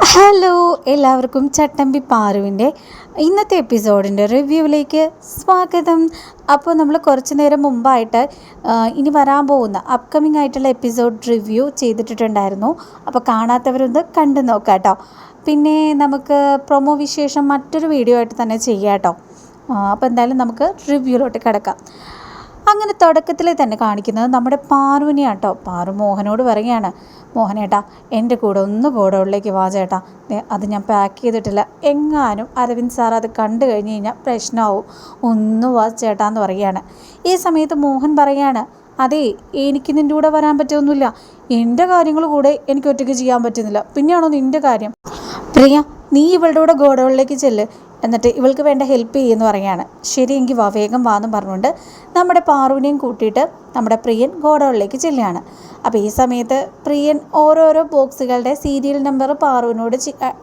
Hello എല്ലാവർക്കും ചട്ടമ്പി പാറുവിന്റെ ഇന്നത്തെ എപ്പിസോഡിന്റെ റിവ്യൂവിലേക്ക് സ്വാഗതം. അപ്പോൾ നമ്മൾ കുറച്ച് നേരം മുമ്പായിട്ട് ഇനി വരാൻ പോകുന്ന അപ്കമിങ് ആയിട്ടുള്ള എപ്പിസോഡ് റിവ്യൂ ചെയ്തിട്ടുണ്ടായിരുന്നു അപ്പോൾ കാണാത്തവരൊന്ന് കണ്ടു നോക്കാം കേട്ടോ. പിന്നെ നമുക്ക് പ്രൊമോ വിശേഷം മറ്റൊരു വീഡിയോ ആയിട്ട് തന്നെ ചെയ്യാം കേട്ടോ. അപ്പോൾ എന്തായാലും നമുക്ക് റിവ്യൂലോട്ട് കിടക്കാം. അങ്ങനെ തുടക്കത്തിൽ തന്നെ കാണിക്കുന്നത് നമ്മുടെ പാറുവിനെയാണ് കേട്ടോ പാറു മോഹനോട് പറയുകയാണ് മോഹനേട്ടാ എന്റെ കൂടെ ഒന്ന് ഗോഡൗണിലേക്ക് വാ ചേട്ടാ. അത് ഞാൻ പാക്ക് ചെയ്തിട്ടില്ല. എങ്ങാനും അരവിന്ദ് സാർ അത് കണ്ടു കഴിഞ്ഞ് കഴിഞ്ഞാൽ പ്രശ്നമാവും. ഒന്ന് വാ ചേട്ടാ എന്ന് പറയുകയാണ്. ഈ സമയത്ത് മോഹൻ പറയാണ് അതെ എനിക്ക് നിന്റെ കൂടെ വരാൻ പറ്റുമൊന്നുമില്ല എന്റെ കാര്യങ്ങൾ കൂടെ എനിക്ക് ഒറ്റയ്ക്ക് ചെയ്യാൻ പറ്റുന്നില്ല. പിന്നെയാണോ നിന്റെ കാര്യം? പ്രിയ നീ ഇവളുടെ കൂടെ ഗോഡൗണിലേക്ക് ചെല്ല്. എന്നിട്ട് ഇവൾക്ക് വേണ്ട ഹെൽപ്പ് ചെയ്യുമെന്ന് പറയാണ് ശരി എങ്കിൽ വാ വേഗം വാ എന്ന് പറഞ്ഞുകൊണ്ട് നമ്മുടെ പാറുവിനെയും കൂട്ടിയിട്ട് നമ്മുടെ പ്രിയൻ ഗോഡൗണിലേക്ക് ചെല്ലുകയാണ്. അപ്പോൾ ഈ സമയത്ത് പ്രിയൻ ഓരോരോ ബോക്സുകളുടെ സീരിയൽ നമ്പർ പാറുവിനോട്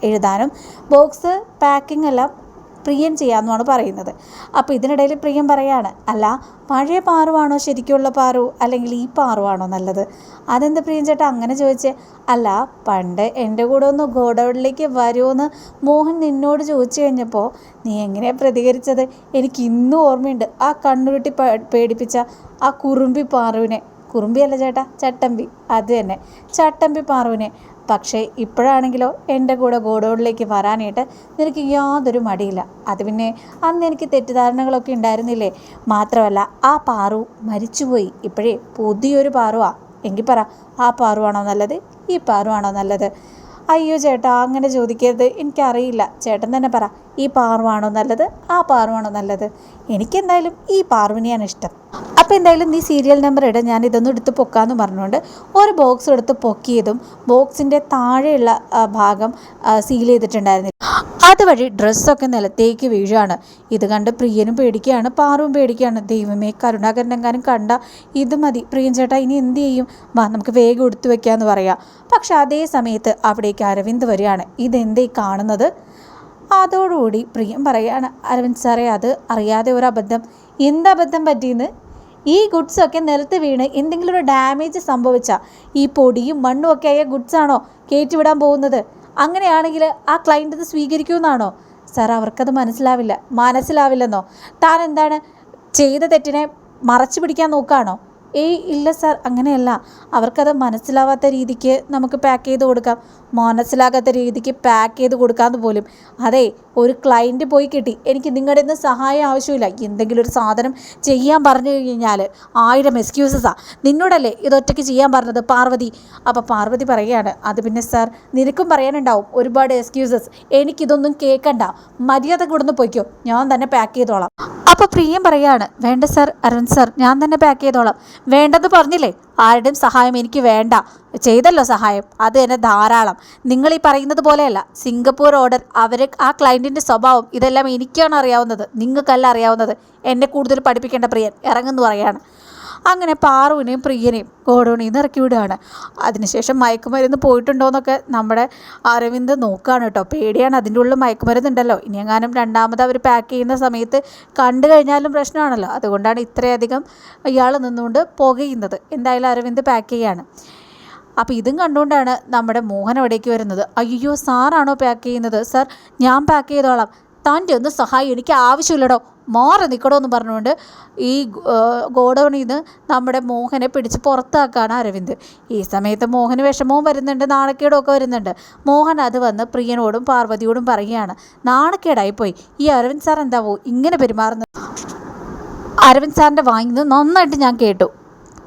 എഴുതാനും ബോക്സ് പാക്കിംഗ് എല്ലാം പ്രിയൻ ചെയ്യാമെന്നാണ് പറയുന്നത്. അപ്പോൾ ഇതിനിടയിൽ പ്രിയം പറയാണ് അല്ല പഴയ പാറുവാണോ ശരിക്കുള്ള പാറു അല്ലെങ്കിൽ ഈ പാറുവാണോ നല്ലത്? അതെന്ത് പ്രിയൻ ചേട്ടാ അങ്ങനെ ചോദിച്ചേ അല്ല പണ്ട് എന്റെ കൂടെ ഒന്ന് ഗോഡൗണിലേക്ക് വരുമെന്ന് മോഹൻ നിന്നോട് ചോദിച്ചു കഴിഞ്ഞപ്പോൾ നീ എങ്ങനെയാണ് പ്രതികരിച്ചത്? എനിക്ക് ഇന്നും ഓർമ്മയുണ്ട് ആ കണ്ണുരുട്ടി പേടിപ്പിച്ച ആ കുറുമ്പി പാറുവിനെ. കുറുമ്പിയല്ല ചേട്ടാ ചട്ടമ്പി. അത് തന്നെ ചട്ടമ്പി പാറുവിനെ. പക്ഷേ ഇപ്പോഴാണെങ്കിലോ എന്റെ കൂടെ ഗോഡൗണിലേക്ക് വരാനായിട്ട് നിനക്ക് യാതൊരു മടിയില്ല. അത് പിന്നെ അന്ന് എനിക്ക് തെറ്റിദ്ധാരണകളൊക്കെ ഉണ്ടായിരുന്നില്ലേ? മാത്രമല്ല ആ പാറു മരിച്ചുപോയി. ഇപ്പോഴേ പുതിയൊരു പാറുവാ. എങ്കിൽ പറ ആ പാറുവാണോ നല്ലത്? ഈ പാറുവാണോ നല്ലത്? അയ്യോ ചേട്ടാ അങ്ങനെ ചോദിക്കരുത്. എനിക്കറിയില്ല. ചേട്ടൻ തന്നെ പറ ഈ പാറുവാണോ നല്ലത്? ആ പാറുവാണോ നല്ലത്? എനിക്കെന്തായാലും ഈ പാറുവിനെയാണ് ഇഷ്ടം. അപ്പോൾ എന്തായാലും നീ സീരിയൽ നമ്പർ ഇട ഞാൻ ഇതൊന്നും എടുത്ത് പൊക്കാമെന്ന് പറഞ്ഞുകൊണ്ട് ഒരു ബോക്സ് എടുത്ത് പൊക്കിയതും ബോക്സിന്റെ താഴെയുള്ള ഭാഗം സീൽ ചെയ്തിട്ടുണ്ടായിരുന്നില്ല. അതുവഴി ഡ്രസ്സൊക്കെ നിലത്തേക്ക് വീഴുകയാണ് ഇത് കണ്ട് പ്രിയനും പേടിക്കുകയാണ് പാറുവും പേടിക്കുകയാണ്. ദൈവമേ കരുണാകരനെങ്ങാനും കണ്ട ഇത് മതി. പ്രിയൻ ചേട്ടാ ഇനി എന്ത് ചെയ്യും? വാ നമുക്ക് വേഗം എടുത്തു വെക്കാമെന്ന് പറയാം. പക്ഷെ അതേ സമയത്ത് അവിടേക്ക് അരവിന്ദ് വരികയാണ്. ഇതെന്തേ കാണുന്നത്? അതോടുകൂടി പ്രിയം പറയാണ് അരവിന്ദ് സാറേ അത് അറിയാതെ ഒരു അബദ്ധം. എന്ത് അബദ്ധം പറ്റിയെന്ന്? ഈ ഗുഡ്സൊക്കെ നിലത്ത് വീണ് എന്തെങ്കിലും ഒരു ഡാമേജ് സംഭവിച്ച ഈ പൊടിയും മണ്ണും ഒക്കെ ആയ ഗുഡ്സ് ആണോ കയറ്റിവിടാൻ പോകുന്നത്? അങ്ങനെയാണെങ്കിൽ ആ ക്ലയന്റ് ഇത് സ്വീകരിക്കുമെന്നാണോ സാർ അവർക്കത് മനസ്സിലാവില്ല. മനസ്സിലാവില്ലെന്നോ? താൻ എന്താണ് ചെയ്ത തെറ്റിനെ മറച്ചു പിടിക്കാൻ നോക്കുകയാണോ ഏയ് ഇല്ല സാർ അങ്ങനെയല്ല. അവർക്കത് മനസ്സിലാവാത്ത രീതിക്ക് നമുക്ക് പാക്ക് ചെയ്ത് കൊടുക്കാം. മനസ്സിലാകാത്ത രീതിക്ക് പാക്ക് ചെയ്ത് കൊടുക്കാമെന്ന് പോലും. അതെ ഒരു ക്ലയന്റ് പോയി കിട്ടി. എനിക്ക് നിങ്ങളുടെ നിന്ന് സഹായം ആവശ്യമില്ല. എന്തെങ്കിലും ഒരു സാധനം ചെയ്യാൻ പറഞ്ഞു കഴിഞ്ഞാൽ ആയിരം എക്സ്ക്യൂസസാ നിന്നോടല്ലേ ഇതൊറ്റയ്ക്ക് ചെയ്യാൻ പറഞ്ഞത് പാർവതി? അപ്പോൾ പാർവതി പറയുകയാണ് അത് പിന്നെ സാർ നിനക്കും പറയാനുണ്ടാവും. ഒരുപാട് എക്സ്ക്യൂസസ് എനിക്കിതൊന്നും കേൾക്കണ്ട മര്യാദ കൊടുന്ന് പോയിക്കോ. ഞാൻ തന്നെ പാക്ക് ചെയ്തോളാം. അപ്പോൾ പ്രിയം പറയാണ് വേണ്ട സാർ അരുൺ സാർ ഞാൻ തന്നെ പാക്ക് ചെയ്തോളാം. വേണ്ടെന്ന് പറഞ്ഞില്ലേ? ആരുടെയും സഹായം എനിക്ക് വേണ്ട. ചെയ്തല്ലോ സഹായം. അത് തന്നെ ധാരാളം. നിങ്ങൾ ഈ പറയുന്നത് പോലെയല്ല. സിംഗപ്പൂർ ഓർഡർ അവർ ആ ക്ലയന്റിന്റെ സ്വഭാവം ഇതെല്ലാം എനിക്കാണ് അറിയാവുന്നത്. നിങ്ങൾക്കല്ല അറിയാവുന്നത്. എന്നെ കൂടുതൽ പഠിപ്പിക്കേണ്ട പ്രിയൻ. ഇറങ്ങുന്നു പറയാണ് അങ്ങനെ പാറുവിനെയും പ്രിയനെയും ഗോഡോണിന്ന് ഇറക്കി വിടുകയാണ്. അതിനുശേഷം മയക്കുമരുന്ന് പോയിട്ടുണ്ടോയെന്നൊക്കെ നമ്മുടെ അരവിന്ദ് നോക്കുകയാണ് കേട്ടോ. പേടിയാണ്. അതിന്റെ ഉള്ളിൽ മയക്കുമരുന്നുണ്ടല്ലോ. ഇനി എങ്ങാനും രണ്ടാമത് അവർ പാക്ക് ചെയ്യുന്ന സമയത്ത് കണ്ടു കഴിഞ്ഞാലും പ്രശ്നമാണല്ലോ. അതുകൊണ്ടാണ് ഇത്രയധികം ഇയാൾ നിന്നുകൊണ്ട് പുകയുന്നത്. എന്തായാലും അരവിന്ദ് പാക്ക് ചെയ്യാണ് അപ്പോൾ ഇതും കണ്ടുകൊണ്ടാണ് നമ്മുടെ മോഹൻ അവിടേക്ക് വരുന്നത്. അയ്യോ സാറാണോ പാക്ക് ചെയ്യുന്നത്? സാർ ഞാൻ പാക്ക് ചെയ്തോളാം. തന്റെ ഒന്ന് സഹായം എനിക്ക് ആവശ്യമില്ലടോ. മാറി നിൽക്കണമെന്ന് പറഞ്ഞുകൊണ്ട് ഈ ഗോഡൗണിൽ നിന്ന് നമ്മുടെ മോഹനെ പിടിച്ച് പുറത്താക്കാണ് അരവിന്ദ്. ഈ സമയത്ത് മോഹന് വിഷമവും വരുന്നുണ്ട് നാണക്കേടൊക്കെ വരുന്നുണ്ട്. മോഹൻ അത് വന്ന് പ്രിയനോടും പാർവതിയോടും പറയുകയാണ് നാണക്കേടായിപ്പോയി ഈ അരവിന്ദ് സാർ എന്താവോ? ഇങ്ങനെ പെരുമാറുന്നത് അരവിന്ദ് സാറിന്റെ വാങ്ങുന്നത് നന്നായിട്ട് ഞാൻ കേട്ടു.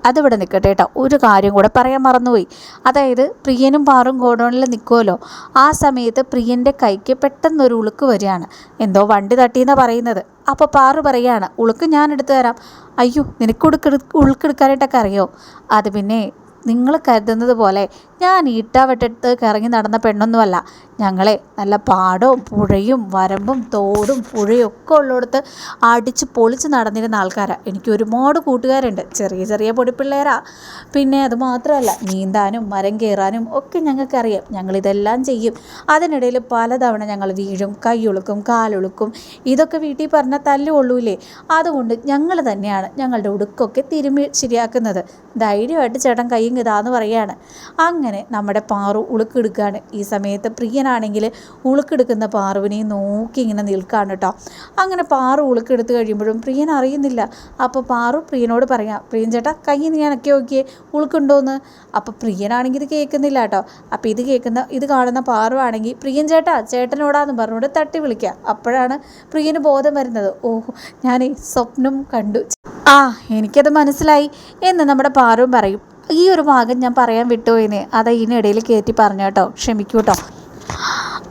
അതിവിടെ നിൽക്കട്ടെ കേട്ടോ ഒരു കാര്യം കൂടെ പറയാൻ മറന്നുപോയി. അതായത് പ്രിയനും പാറും ഗോഡൗണിൽ നിൽക്കുമല്ലോ ആ സമയത്ത് പ്രിയന്റെ കൈക്ക് പെട്ടെന്നൊരു ഉളുക്ക് വരികയാണ്. എന്തോ വണ്ടി തട്ടിയെന്നാണ് പറയുന്നത്. അപ്പോൾ പാറു പറയാണ് ഉളുക്ക് ഞാൻ എടുത്തു തരാം. അയ്യോ നിനക്ക് ഉടുക്ക് ഉളുക്കെടുക്കാനായിട്ടൊക്കെ അറിയോ? അത് പിന്നെ നിങ്ങൾ കരുതുന്നത് പോലെ ഞാൻ ഈട്ടാവട്ടത്ത് കറങ്ങി നടന്ന പെണ്ണൊന്നുമല്ല. ഞങ്ങളെ നല്ല പാടവും പുഴയും വരമ്പും തോടും പുഴയും ഒക്കെ ഉള്ളിടത്ത് അടിച്ച് പൊളിച്ച് നടന്നിരുന്ന ആൾക്കാരാണ് എനിക്ക് ഒരുപാട് കൂട്ടുകാരുണ്ട്. ചെറിയ ചെറിയ പൊടിപ്പിള്ളേരാ. പിന്നെ അത് മാത്രമല്ല നീന്താനും മരം കയറാനും ഒക്കെ ഞങ്ങൾക്കറിയാം. ഞങ്ങളിതെല്ലാം ചെയ്യും. അതിനിടയിൽ പലതവണ ഞങ്ങൾ വീഴും കൈയൊളുക്കും കാലൊളുക്കും. ഇതൊക്കെ വീട്ടിൽ പറഞ്ഞാൽ തല്ലുകൊള്ളൂലേ. അതുകൊണ്ട് ഞങ്ങൾ തന്നെയാണ് ഞങ്ങളുടെ ഉടുക്കൊക്കെ തിരുമ്മി ശരിയാക്കുന്നത്. ധൈര്യമായിട്ട് ചേട്ടൻ കൈയും ഇതാന്ന് പറയാണ്. അങ്ങനെ നമ്മുടെ പാറു ഉളുക്കെടുക്കുകയാണ് ഈ സമയത്ത് പ്രിയനാണെങ്കിൽ ഉളുക്കെടുക്കുന്ന പാറുവിനെ നോക്കി ഇങ്ങനെ നിൽക്കുകയാണ് കേട്ടോ. അങ്ങനെ പാറു ഉളുക്കെടുത്ത് കഴിയുമ്പോഴും പ്രിയൻ അറിയുന്നില്ല. അപ്പോൾ പാറു പ്രിയനോട് പറയാം പ്രിയൻ ചേട്ടാ കൈ ഞാനൊക്കെ നോക്കിയേ ഉളുക്കുണ്ടോയെന്ന് അപ്പോൾ പ്രിയനാണെങ്കിൽ ഇത് കേൾക്കുന്നില്ല കേട്ടോ. അപ്പോൾ ഇത് കേൾക്കുന്ന ഇത് കാണുന്ന പാറു ആണെങ്കിൽ പ്രിയൻ ചേട്ടാ ചേട്ടനോടാന്ന് പറഞ്ഞുകൊണ്ട് തട്ടി വിളിക്കുക അപ്പോഴാണ് പ്രിയന് ബോധം വരുന്നത്. ഓഹ് ഞാൻ സ്വപ്നം കണ്ടു. ആ എനിക്കത് മനസ്സിലായി. എന്ന് നമ്മുടെ പാറും പറയും. ഈ ഒരു ഭാഗം ഞാൻ പറയാൻ വിട്ടുപോയിന്. അത് ഇതിനിടയിൽ കയറ്റി പറഞ്ഞു കേട്ടോ. ക്ഷമിക്കൂ കേട്ടോ.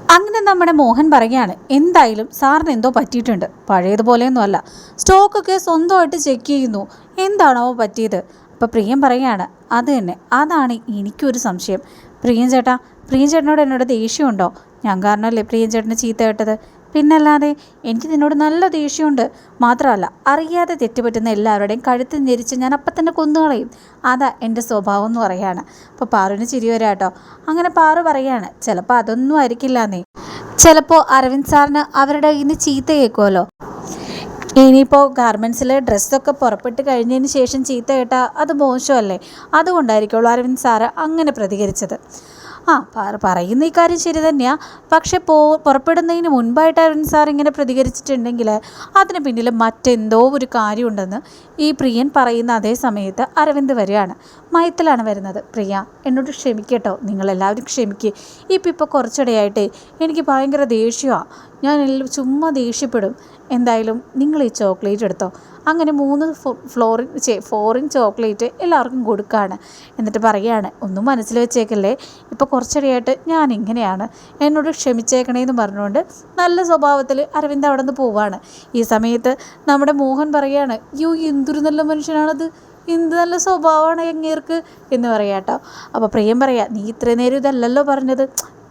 അങ്ങനെ നമ്മുടെ മോഹൻ പറയുകയാണ് എന്തായാലും സാറിന് എന്തോ പറ്റിയിട്ടുണ്ട്. പഴയതുപോലെയൊന്നും അല്ല. സ്റ്റോക്കൊക്കെ സ്വന്തമായിട്ട് ചെക്ക് ചെയ്യുന്നു. എന്താണോ പറ്റിയത്? അപ്പോൾ പ്രിയം പറയുകയാണ് അത് തന്നെ. അതാണ് എനിക്കൊരു സംശയം. പ്രിയം ചേട്ടാ പ്രിയം ചേട്ടനോട് എന്നോട് ദേഷ്യമുണ്ടോ ഞാൻ കാരണമല്ലേ പ്രിയം ചേട്ടന് ചീത്ത കേട്ടത്? പിന്നല്ലാതെ എനിക്ക് നിന്നോട് നല്ല ദേഷ്യമുണ്ട്. മാത്രമല്ല അറിയാതെ തെറ്റുപറ്റുന്ന എല്ലാവരുടെയും കഴുത്ത് ഞെരിച്ച് ഞാൻ അപ്പം തന്നെ കൊന്നുകളയും അതാ എന്റെ സ്വഭാവം എന്ന് പറയാണ്. അപ്പോൾ പാറുവിന് ചിരി വരാം കേട്ടോ അങ്ങനെ പാറു പറയാണ് ചിലപ്പോൾ അതൊന്നും ആയിരിക്കില്ല നീ ചിലപ്പോൾ അരവിന്ദ് സാറിന് അവരുടെ നിന്ന് ചീത്ത കേൾക്കുമല്ലോ ഇനിയിപ്പോൾ ഗാർമെൻസിലെ ഡ്രസ്സൊക്കെ പുറപ്പെട്ട് കഴിഞ്ഞതിന് ശേഷം ചീത്ത കേട്ടാൽ അത് മോശമല്ലേ? അതുകൊണ്ടായിരിക്കുള്ളൂ അരവിന്ദ് സാറ് അങ്ങനെ പ്രതികരിച്ചത്. ആ പറ- പറയുന്ന ഈ കാര്യം ശരി തന്നെയാണ് പക്ഷെ പോ പുറപ്പെടുന്നതിന് മുൻപായിട്ട് അരുൺ സാർ ഇങ്ങനെ പ്രതികരിച്ചിട്ടുണ്ടെങ്കിൽ അതിന് പിന്നിൽ മറ്റെന്തോ ഒരു കാര്യമുണ്ടെന്ന് ഈ പ്രിയൻ പറയുന്ന അതേ സമയത്ത് അരവിന്ദ് വരികയാണ്. മയത്തിലാണ് വരുന്നത്. പ്രിയ എന്നോട് ക്ഷമിക്കട്ടോ നിങ്ങളെല്ലാവരും ക്ഷമിക്കുക ഇപ്പം ഇപ്പോൾ കുറച്ചിടയായിട്ടേ എനിക്ക് ഭയങ്കര ദേഷ്യമാണ് ഞാൻ ചുമ്മാ ദേഷ്യപ്പെടും. എന്തായാലും നിങ്ങൾ ഈ ചോക്ലേറ്റ് എടുത്തോ. അങ്ങനെ മൂന്ന് ഫ്ലോറിൻ ചേ ഫോറിൻ ചോക്ലേറ്റ് എല്ലാവർക്കും കൊടുക്കുകയാണ് എന്നിട്ട് പറയുകയാണ് ഒന്നും മനസ്സിൽ വെച്ചേക്കല്ലേ? ഇപ്പോൾ കുറച്ചടിയായിട്ട് ഞാൻ ഇങ്ങനെയാണ് എന്നോട് ക്ഷമിച്ചേക്കണേ എന്ന് പറഞ്ഞുകൊണ്ട് നല്ല സ്വഭാവത്തിൽ അരവിന്ദ് അവിടെ നിന്ന് പോവാണ്. ഈ സമയത്ത് നമ്മുടെ മോഹൻ പറയുകയാണ് യോ എന്തൊരു നല്ല മനുഷ്യനാണത്. എന്ത് നല്ല സ്വഭാവമാണ് എങ്ങേർക്ക് എന്ന് പറയാം കേട്ടോ അപ്പോൾ പ്രിയം പറയാം നീ ഇത്രയും നേരം ഇതല്ലല്ലോ പറഞ്ഞത്.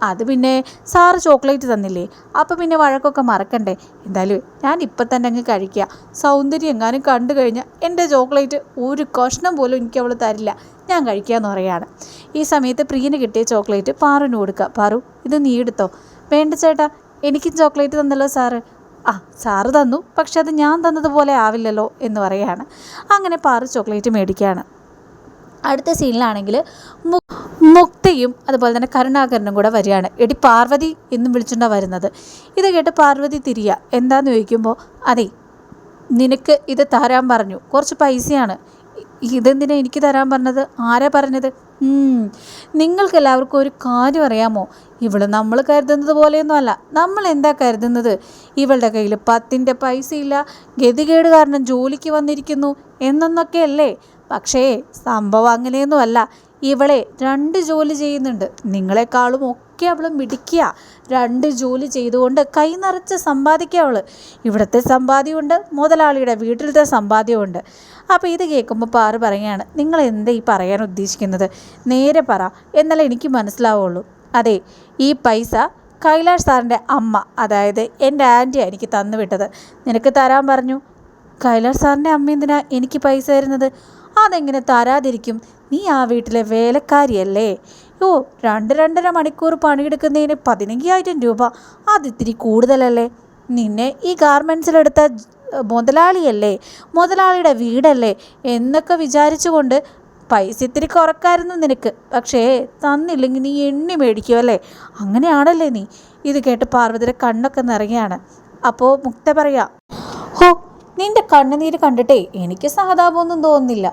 അത് പിന്നെ സാറ് ചോക്ലേറ്റ് തന്നില്ലേ? അപ്പോൾ പിന്നെ വഴക്കൊക്കെ മറക്കണ്ടേ? എന്തായാലും ഞാൻ ഇപ്പം തന്നെ അങ്ങ് കഴിക്കുക സൗന്ദര്യം എങ്ങാനും കണ്ടു കഴിഞ്ഞാൽ എന്റെ ചോക്ലേറ്റ് ഒരു കഷ്ണം പോലും എനിക്ക് അവൾ തരില്ല. ഞാൻ കഴിക്കാമെന്ന് പറയുകയാണ് ഈ സമയത്ത് പ്രിയന് കിട്ടിയ ചോക്ലേറ്റ് പാറുവിന് കൊടുക്കുക പാറു ഇത് നീ എടുത്തോ? വേണ്ട ചേട്ടാ എനിക്കും ചോക്ലേറ്റ് തന്നല്ലോ സാറ്. ആ സാറ് തന്നു പക്ഷെ അത് ഞാൻ തന്നതുപോലെ ആവില്ലല്ലോ എന്ന് പറയുകയാണ് അങ്ങനെ പാറു ചോക്ലേറ്റ് മേടിക്കുകയാണ് അടുത്ത സീനിലാണെങ്കിൽ മുക്തയും അതുപോലെ തന്നെ കരുണാകരനും കൂടെ വരികയാണ്. എടി പാർവതി എന്നും വിളിച്ചുകൊണ്ടാണ് വരുന്നത്. ഇത് കേട്ട് പാർവതി തിരിയ. എന്താന്ന് ചോദിക്കുമ്പോൾ അതെ നിനക്ക് ഇത് തരാൻ പറഞ്ഞു. കുറച്ച് പൈസയാണ്. ഇതെന്തിനാ എനിക്ക് തരാൻ പറഞ്ഞത്? ആരാ പറഞ്ഞത്? നിങ്ങൾക്ക് എല്ലാവർക്കും ഒരു കാര്യം അറിയാമോ? ഇവൾ നമ്മൾ കരുതുന്നത് പോലെയൊന്നും അല്ല. നമ്മൾ എന്താ കരുതുന്നത്? ഇവളുടെ കയ്യിൽ പത്തിന്റെ പൈസയില്ല. ഗതികേട് കാരണം ജോലിക്ക് വന്നിരിക്കുന്നു എന്നൊന്നൊക്കെയല്ലേ? പക്ഷേ സംഭവം അങ്ങനെയൊന്നും അല്ല ഇവളെ രണ്ട് ജോലി ചെയ്യുന്നുണ്ട്. നിങ്ങളെക്കാളും ഒക്കെ അവൾ മിടിക്കുക രണ്ട് ജോലി ചെയ്തുകൊണ്ട് കൈ നിറച്ച് സമ്പാദിക്കുക അവൾ ഇവിടുത്തെ സമ്പാദ്യമുണ്ട് മുതലാളിയുടെ വീട്ടിലത്തെ സമ്പാദ്യമുണ്ട് അപ്പോൾ ഇത് കേൾക്കുമ്പോൾ പാറ് പറയുകയാണ് നിങ്ങൾ എന്താ ഈ പറയാൻ ഉദ്ദേശിക്കുന്നത്? നേരെ പറ എന്നാലേ എനിക്ക് മനസ്സിലാവുള്ളൂ. അതെ ഈ പൈസ കൈലാഷ് സാറിന്റെ അമ്മ അതായത് എന്റെ ആന്റിയാണ് എനിക്ക് തന്നു വിട്ടത്. നിനക്ക് തരാൻ പറഞ്ഞു. കൈലാഷ് സാറിന്റെ അമ്മ എന്തിനാ എനിക്ക് പൈസ തരുന്നത്? അതെങ്ങനെ തരാതിരിക്കും? നീ ആ വീട്ടിലെ വേലക്കാരിയല്ലേ? ഓ രണ്ട് രണ്ടര മണിക്കൂർ പണിയെടുക്കുന്നതിന് പതിനയ്യായിരം രൂപ. അതിത്തിരി കൂടുതലല്ലേ? നിന്നെ ഈ ഗാർമെൻസിലെടുത്ത മുതലാളിയല്ലേ? മുതലാളിയുടെ വീടല്ലേ? എന്നൊക്കെ വിചാരിച്ചുകൊണ്ട് പൈസ ഇത്തിരി കുറക്കായിരുന്നു നിനക്ക്. പക്ഷേ തന്നില്ലെങ്കിൽ നീ എണ്ണി മേടിക്കുമല്ലേ അങ്ങനെയാണല്ലേ നീ? ഇത് കേട്ട് പാർവതിയുടെ കണ്ണൊക്കെ നിറയാണ്. അപ്പോൾ മുക്ത പറയാ ഹോ നിന്റെ കണ്ണുനീര് കണ്ടിട്ടേ എനിക്ക് സഹതാപമൊന്നും തോന്നുന്നില്ല.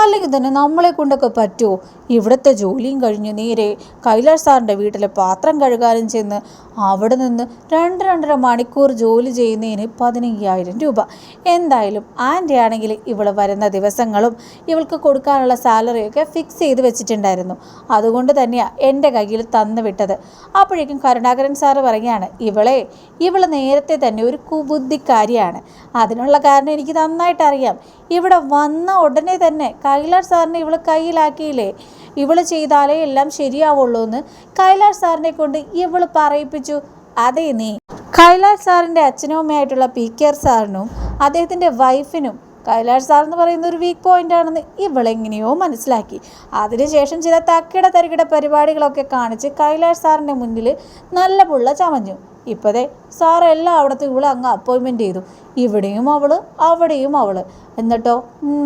അല്ലെങ്കിൽ തന്നെ നമ്മളെ കൊണ്ടൊക്കെ പറ്റുമോ? ഇവിടുത്തെ ജോലിയും കഴിഞ്ഞ് നേരെ കൈലാഷ് സാറിന്റെ വീട്ടിലെ പാത്രം കഴുകാനും ചെന്ന് അവിടെ നിന്ന് രണ്ട് രണ്ടര മണിക്കൂർ ജോലി ചെയ്യുന്നതിന് പതിനയ്യായിരം രൂപ. എന്തായാലും ആന്റെ ആണെങ്കിൽ ഇവൾ വരുന്ന ദിവസങ്ങളും ഇവൾക്ക് കൊടുക്കാനുള്ള സാലറിയൊക്കെ ഫിക്സ് ചെയ്ത് വെച്ചിട്ടുണ്ടായിരുന്നു. അതുകൊണ്ട് തന്നെയാണ് എന്റെ കയ്യിൽ തന്നു വിട്ടത്. അപ്പോഴേക്കും കരുണാകരൻ സാറ് പറയുകയാണ് ഇവളെ ഇവൾ നേരത്തെ തന്നെ ഒരു കുബുദ്ധിക്കാരിയാണ്. അതിനുള്ള കാരണം എനിക്ക് നന്നായിട്ട് അറിയാം ഇവിടെ വന്ന ഉടനെ തന്നെ കൈലാഷ് സാറിനെ ഇവൾ കയ്യിലാക്കിയില്ലേ? ഇവൾ ചെയ്താലേ എല്ലാം ശരിയാവുള്ളൂ എന്ന് കൈലാഷ് സാറിനെ കൊണ്ട് ഇവൾ പറയിപ്പിച്ചു. അതേ നീ. കൈലാഷ് സാറിന്റെ അച്ഛനും അമ്മയായിട്ടുള്ള പി കെ സാറിനും അദ്ദേഹത്തിന്റെ വൈഫിനും കൈലാഷ് സാർ എന്ന് പറയുന്ന ഒരു വീക്ക് പോയിന്റ് ആണെന്ന് ഇവളെങ്ങനെയോ മനസ്സിലാക്കി. അതിനുശേഷം ചില തക്കിട തരികിട പരിപാടികളൊക്കെ കാണിച്ച് കൈലാഷ് സാറിന്റെ മുന്നിൽ നല്ല പുള്ള ചമഞ്ഞു. ഇപ്പോഴേ സാറെല്ലാം അവിടുത്തെ ഇവളെ അങ്ങ് അപ്പോയിൻമെന്റ് ചെയ്തു. ഇവിടെയും അവൾ അവിടെയും അവൾ എന്നിട്ടോ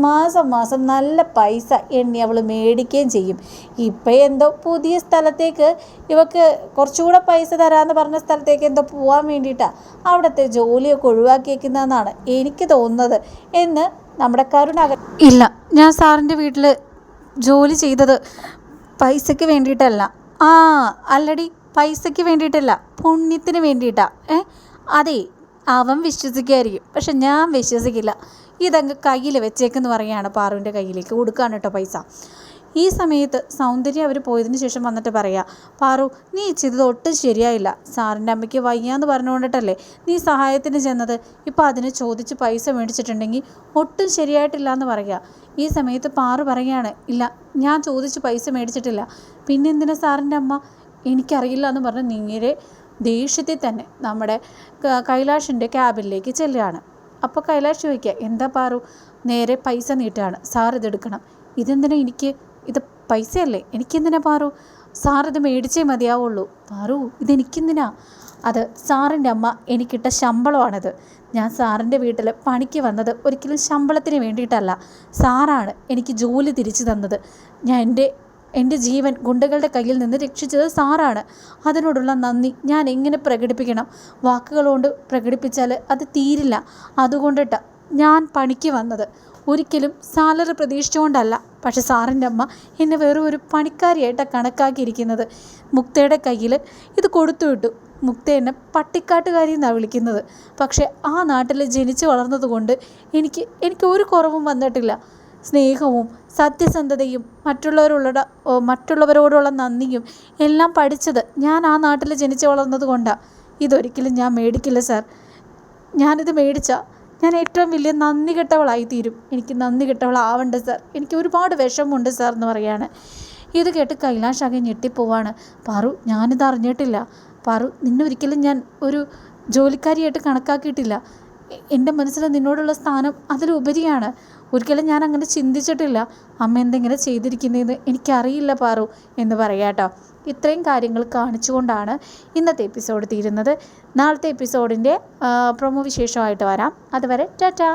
മാസം മാസം നല്ല പൈസ എണ്ണി അവൾ മേടിക്കുകയും ചെയ്യും. ഇപ്പം എന്തോ പുതിയ സ്ഥലത്തേക്ക് ഇവക്ക് കുറച്ചുകൂടെ പൈസ തരാമെന്ന് പറഞ്ഞ സ്ഥലത്തേക്ക് എന്തോ പോകാൻ വേണ്ടിയിട്ടാണ് അവിടുത്തെ ജോലിയൊക്കെ ഒഴിവാക്കിയേക്കുന്നതെന്നാണ് എനിക്ക് തോന്നുന്നത് എന്ന് നമ്മുടെ കരുണാകർ ഇല്ല ഞാൻ സാറിന്റെ വീട്ടിൽ ജോലി ചെയ്തത് പൈസയ്ക്ക് വേണ്ടിയിട്ടല്ല. ആ അല്ലടി പൈസയ്ക്ക് വേണ്ടിയിട്ടല്ല പുണ്യത്തിന് വേണ്ടിയിട്ടാണ് ഏ? അതെ അവൻ വിശ്വസിക്കുമായിരിക്കും പക്ഷെ ഞാൻ വിശ്വസിക്കില്ല. ഇതങ്ങ് കയ്യിൽ വെച്ചേക്കെന്ന് പറയുകയാണ് പാറുവിന്റെ കയ്യിലേക്ക്. കൊടുക്കുകയാണ് കേട്ടോ പൈസ. ഈ സമയത്ത് സൗന്ദര്യം അവർ പോയതിന് ശേഷം വന്നിട്ട് പറയാ പാറു നീ ചെയ്തത് ഒട്ടും ശരിയായില്ല. സാറിന്റെ അമ്മയ്ക്ക് വയ്യാന്ന് പറഞ്ഞുകൊണ്ടിട്ടല്ലേ നീ സഹായത്തിന് ചെന്നത്? ഇപ്പം അതിന് ചോദിച്ച് പൈസ മേടിച്ചിട്ടുണ്ടെങ്കിൽ ഒട്ടും ശരിയായിട്ടില്ല എന്ന് പറയുക ഈ സമയത്ത് പാറു പറയുകയാണ് ഇല്ല ഞാൻ ചോദിച്ച് പൈസ മേടിച്ചിട്ടില്ല. പിന്നെ എന്തിനാ സാറിന്റെ അമ്മ എനിക്കറിയില്ല എന്ന് പറഞ്ഞ് നേരെ ദേഷ്യത്തിൽ തന്നെ നമ്മുടെ കൈലാഷിന്റെ ക്യാബിനിലേക്ക് ചെല്ലുകയാണ്. അപ്പോൾ കൈലാഷ് ചോദിക്കുക എന്താ പാറു നേരെ പൈസ നീട്ടുകയാണ്. സാർ ഇതെടുക്കണം. ഇതെന്തിനാ എനിക്ക്? ഇത് പൈസയല്ലേ? എനിക്കെന്തിനാ പാറു? സാർ ഇത് മേടിച്ചേ മതിയാവുള്ളൂ. പാറു ഇതെനിക്കെന്തിനാ? അത് സാറിന്റെ അമ്മ എനിക്കിട്ട ശമ്പളമാണിത്. ഞാൻ സാറിന്റെ വീട്ടിൽ പണിക്ക് വന്നത് ഒരിക്കലും ശമ്പളത്തിന് വേണ്ടിയിട്ടല്ല. സാറാണ് എനിക്ക് ജോലി തിരിച്ചു തന്നത്. ഞാൻ എന്റെ എന്റെ ജീവൻ ഗുണ്ടകളുടെ കയ്യിൽ നിന്ന് രക്ഷിച്ചത് സാറാണ്. അതിനോടുള്ള നന്ദി. ഞാൻ എങ്ങനെ പ്രകടിപ്പിക്കണം? വാക്കുകളോണ്ട് പ്രകടിപ്പിച്ചാൽ അത് തീരില്ല. അതുകൊണ്ടിട്ട് ഞാൻ പണിക്ക് വന്നത്. ഒരിക്കലും സാലറി പ്രതീക്ഷിച്ചുകൊണ്ടല്ല. പക്ഷെ സാറിന്റെ അമ്മ എന്നെ വെറും ഒരു പണിക്കാരിയായിട്ടാണ് കണക്കാക്കിയിരിക്കുന്നത്. മുക്തയുടെ കയ്യിൽ ഇത് കൊടുത്തു വിട്ടു. മുക്ത എന്നെ പട്ടിക്കാട്ടുകാരി എന്നാണ് വിളിക്കുന്നത്. പക്ഷേ ആ നാട്ടിൽ ജനിച്ചു വളർന്നതുകൊണ്ട് എനിക്ക് എനിക്ക് ഒരു കുറവും വന്നിട്ടില്ല. സ്നേഹവും സത്യസന്ധതയും മറ്റുള്ളവരുള്ള മറ്റുള്ളവരോടുള്ള നന്ദിയും എല്ലാം പഠിച്ചത് ഞാൻ ആ നാട്ടിൽ ജനിച്ചു വളർന്നത് കൊണ്ടാണ് ഇതൊരിക്കലും ഞാൻ മേടിക്കില്ല സാർ. ഞാനിത് മേടിച്ച ഞാൻ ഏറ്റവും വലിയ നന്ദി കെട്ടവളായി തീരും എനിക്ക് നന്ദി കെട്ടവളാവണ്ട സാർ. എനിക്ക് ഒരുപാട് വിഷമമുണ്ട് സാർ എന്ന് പറയാണ്. ഇത് കേട്ട് കൈലാഷ് ആകെ ഞെട്ടിപ്പോവാണ്. പറു ഞാനിത് അറിഞ്ഞിട്ടില്ല. പറു നിന്നൊരിക്കലും ഞാൻ ഒരു ജോലിക്കാരിയായിട്ട് കണക്കാക്കിയിട്ടില്ല. എന്റെ മനസ്സിൽ നിന്നോടുള്ള സ്ഥാനം അതിലുപരിയാണ്. ഒരിക്കലും ഞാൻ അങ്ങനെ ചിന്തിച്ചിട്ടില്ല. അമ്മ എന്തെങ്കിലും ചെയ്തിരിക്കുന്നതെന്ന് എനിക്കറിയില്ല പാറു എന്ന് പറയാട്ടോ ഇത്രയും കാര്യങ്ങൾ കാണിച്ചുകൊണ്ടാണ് ഇന്നത്തെ എപ്പിസോഡ് തീരുന്നത്. നാളത്തെ എപ്പിസോഡിന്റെ പ്രൊമോ വിശേഷമായിട്ട് വരാം. അതുവരെ ടാറ്റാ.